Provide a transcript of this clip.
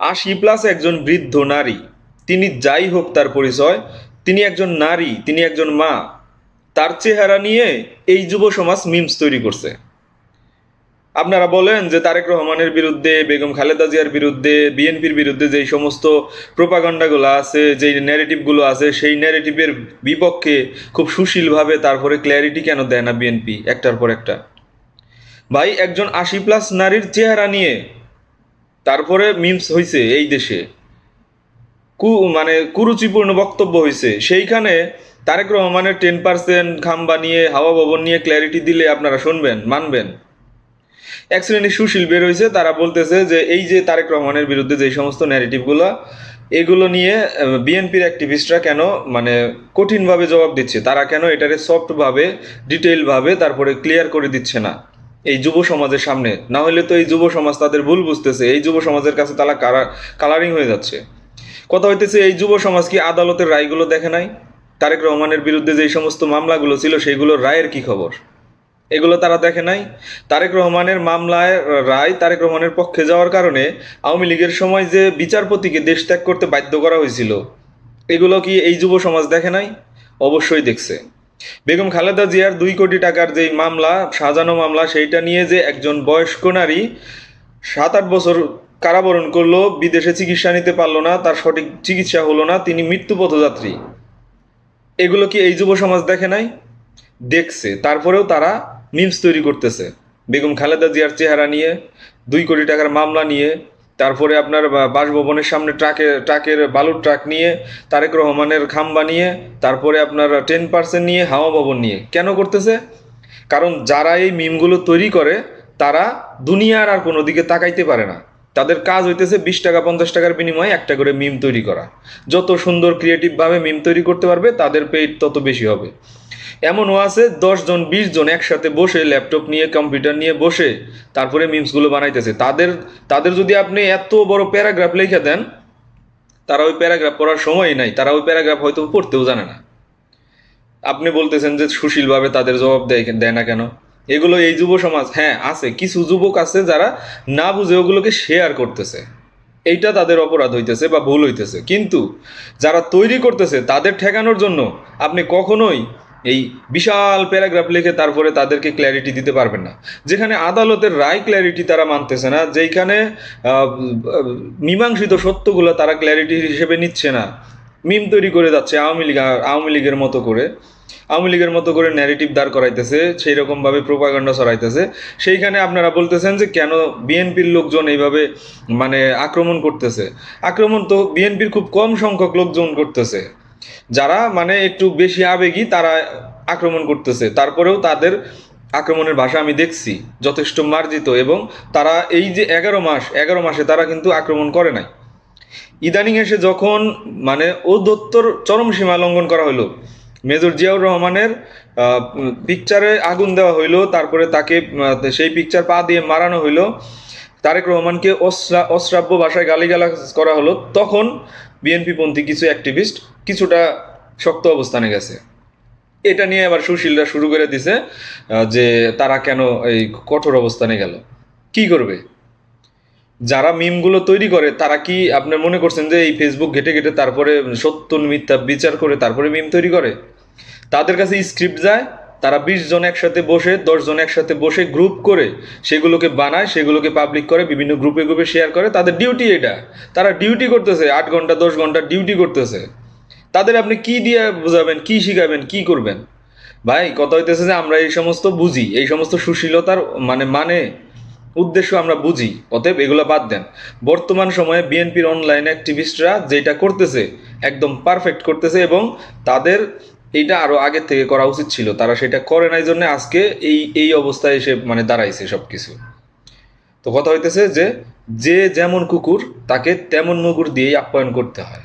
আশি প্লাস একজন বৃদ্ধ নারী। তিনি যাই হোক তার পরিচয়, তিনি একজন নারী, তিনি একজন মা, তার চেহারা নিয়ে এই যুব সমাজ মিমস তৈরি করছে। আপনারা বলেন যে তারেক রহমানের বিরুদ্ধে, বেগম খালেদা জিয়ার বিরুদ্ধে, বিএনপির বিরুদ্ধে যেই সমস্ত প্রোপাগান্ডাগুলো আছে, যেই ন্যারেটিভগুলো আছে, সেই ন্যারেটিভের বিপক্ষে খুব সুশীলভাবে তারপরে ক্ল্যারিটি কেন দেয় না বিএনপি একটার পর একটা? ভাই, একজন আশি প্লাস নারীর চেহারা নিয়ে তারপরে মিমস হয়েছে এই দেশে। কু মানে কুরুচিপূর্ণ বক্তব্য হয়েছে সেইখানে তারেক রহমানের টেন পার্সেন্ট খাম বানিয়ে, হাওয়া ভবন নিয়ে ক্ল্যারিটি দিলে আপনারা শুনবেন, মানবেন। এক শ্রেণির সুশীল বের হয়েছে তারা বলতেছে যে এই যে তারেক রহমানের বিরুদ্ধে যে সমস্ত ন্যারেটিভগুলো এগুলো নিয়ে বিএনপির অ্যাক্টিভিস্টরা কেন মানে কঠিনভাবে জবাব দিচ্ছে? তারা কেন এটারে সফটভাবে ডিটেইলভাবে তারপরে ক্লিয়ার করে দিচ্ছে না? এই যুব সমাজের সামনে। না হলে তো এই যুব সমাজ তাদের ভুল বুঝতেছে। এই যুব সমাজের কাছে তারা কালারিং হয়ে যাচ্ছে। কথা হইতেছে, এই যুব সমাজ কি আদালতের রায়গুলো দেখে নাই? তারেক রহমানের বিরুদ্ধে যে সমস্ত মামলাগুলো ছিল, সেগুলোর রায়ের কি খবর? এগুলো তারা দেখে নাই। তারেক রহমানের মামলায় রায় তারেক রহমানের পক্ষে যাওয়ার কারণে আওয়ামী লীগের সময় যে বিচারপতিকে দেশ ত্যাগ করতে বাধ্য করা হয়েছিল, এগুলো কি এই যুব সমাজ দেখে নাই? অবশ্যই দেখছে। বেগম খালেদা জিয়ার দুই কোটি টাকার যেই মামলা, সাজানো মামলা, সেইটা নিয়ে যে একজন বয়স্ক নারী সাত আট বছর কারাবরণ করল, বিদেশে চিকিৎসা নিতে পারল না, তার সঠিক চিকিৎসা হলো না, তিনি মৃত্যু পথযাত্রী। এগুলো কি এই যুব সমাজ দেখে নাই? দেখছে। তারপরেও তারা মিমস তৈরি করতেছে। বেগম খালেদা জিয়ার চেহারা নিয়ে, দুই কোটি টাকার মামলা নিয়ে তারপরে আপনার বাসভবনের সামনে ট্রাকে, ট্রাকের বালুর ট্রাক নিয়ে, তারেক রহমানের খাম্বা নিয়ে, তারপরে আপনার টেন পার্সেন্ট নিয়ে হাওয়া ভবন নিয়ে। কেন করতেছে? কারণ যারা এই মিমগুলো তৈরি করে, তারা দুনিয়ার আর কোনো দিকে তাকাইতে পারে না। তাদের কাজ হইতেছে বিশ টাকা, পঞ্চাশ টাকার বিনিময়ে একটা করে মিম তৈরি করা। যত সুন্দর ক্রিয়েটিভভাবে মিম তৈরি করতে পারবে, তাদের পেইড তত বেশি হবে। এমনও আছে দশ জন বিশ জন একসাথে বসে ল্যাপটপ নিয়ে, কম্পিউটার নিয়ে বসে তারপরে মিমসগুলো বানাইতেছে। তাদের তাদের যদি আপনি এত বড় প্যারাগ্রাফ লিখে দেন, তারা ওই প্যারাগ্রাফ পড়ার সময় নাই। তারা ওই প্যারাগ্রাফ হয়তো পড়তেও জানে না। আপনি বলতেছেন যে সুশীলভাবে তাদের জবাব দেয় দেয় না কেন? এগুলো এই যুব সমাজ হ্যাঁ আছে। কিছু যুবক আছে যারা না বুঝে ওগুলোকে শেয়ার করতেছে। এইটা তাদের অপরাধ হইতেছে বা ভুল হইতেছে। কিন্তু যারা তৈরি করতেছে, তাদের ঠেকানোর জন্য আপনি কখনোই এই বিশাল প্যারাগ্রাফ লিখে তারপরে তাদেরকে ক্ল্যারিটি দিতে পারবেন না। যেখানে আদালতের রায় ক্ল্যারিটি তারা মানতেছে না যেখানে মীমাংসিত সত্যগুলো তারা ক্ল্যারিটি হিসেবে নিচ্ছে না। মিম তৈরি করে যাচ্ছে আওয়ামী লীগ, আওয়ামী লীগের মতো করে। আওয়ামী লীগের মতো করে ন্যারেটিভ দাঁড় করাইতেছে সেই রকমভাবে প্রোপাগান্ডা ছড়াইতেছে। সেইখানে আপনারা বলতেছেন যে কেন বিএনপির লোকজন এইভাবে মানে আক্রমণ করতেছে? আক্রমণ তো বিএনপির খুব কম সংখ্যক লোকজন করতেছে। যারা মানে একটু বেশি আবেগী, তারা আক্রমণ করতেছে। তারপরেও তাদের আক্রমণের ভাষা আমি দেখছি, যথেষ্ট মার্জিত এবং তারা এই যে এগারো মাস, এগারো মাসে তারা কিন্তু আক্রমণ করে নাই। ইদানিং এসে যখন মানে ও দত্তর চরম সীমা লঙ্ঘন করা হলো, মেজর জিয়াউর রহমানের পিকচারে আগুন দেওয়া হইল, তারপরে তাকে সেই পিকচার পা দিয়ে মারানো হইল তারেক রহমানকে অশ্রা অশ্রাব্য ভাষায় গালিগালাজ করা হলো, তখন বিএনপিপন্থী কিছু অ্যাক্টিভিস্ট কিছুটা শক্ত অবস্থানে গেছে। এটা নিয়ে আবার সুশীলরা শুরু করে দিছে যে তারা কেন এই কঠোর অবস্থানে গেল। কি করবে? যারা মিমগুলো তৈরি করে, তারা কি আপনি মনে করছেন যে এই ফেসবুক ঘেটে ঘেটে তারপরে সত্য মিথ্যা বিচার করে তারপরে মিম তৈরি করে? তাদের কাছে স্ক্রিপ্ট যায় তারা বিশ জন একসাথে বসে, দশ জন একসাথে বসে গ্রুপ করে সেগুলোকে বানায়, সেগুলোকে পাবলিক করে, বিভিন্ন গ্রুপে গ্রুপে শেয়ার করে। তাদের ডিউটি এটা। তারা ডিউটি করতেছে, আট ঘণ্টা, দশ ঘণ্টা ডিউটি করতেছে। তাদের আপনি কি দিয়ে বোঝাবেন, কি শিখাবেন, কি করবেন? ভাই, কথা হইতেছে যে আমরা এই সমস্ত বুঝি, এই সমস্ত সুশীলতার মানে মানে উদ্দেশ্য আমরা বুঝি। অতএব এগুলো বাদ দেন। বর্তমান সময়ে বিএনপির অনলাইন অ্যাক্টিভিস্টরা যেটা করতেছে, একদম পারফেক্ট করতেছে এবং তাদের এইটা আরও আগের থেকে করা উচিত ছিল। তারা সেটা করে নাই জন্য আজকে এই এই অবস্থায় এসে মানে দাঁড়াইছে সবকিছু। তো কথা হইতেছে যে যে যেমন কুকুর, তাকে তেমন মুগুর দিয়েই আপ্যায়ন করতে হয়।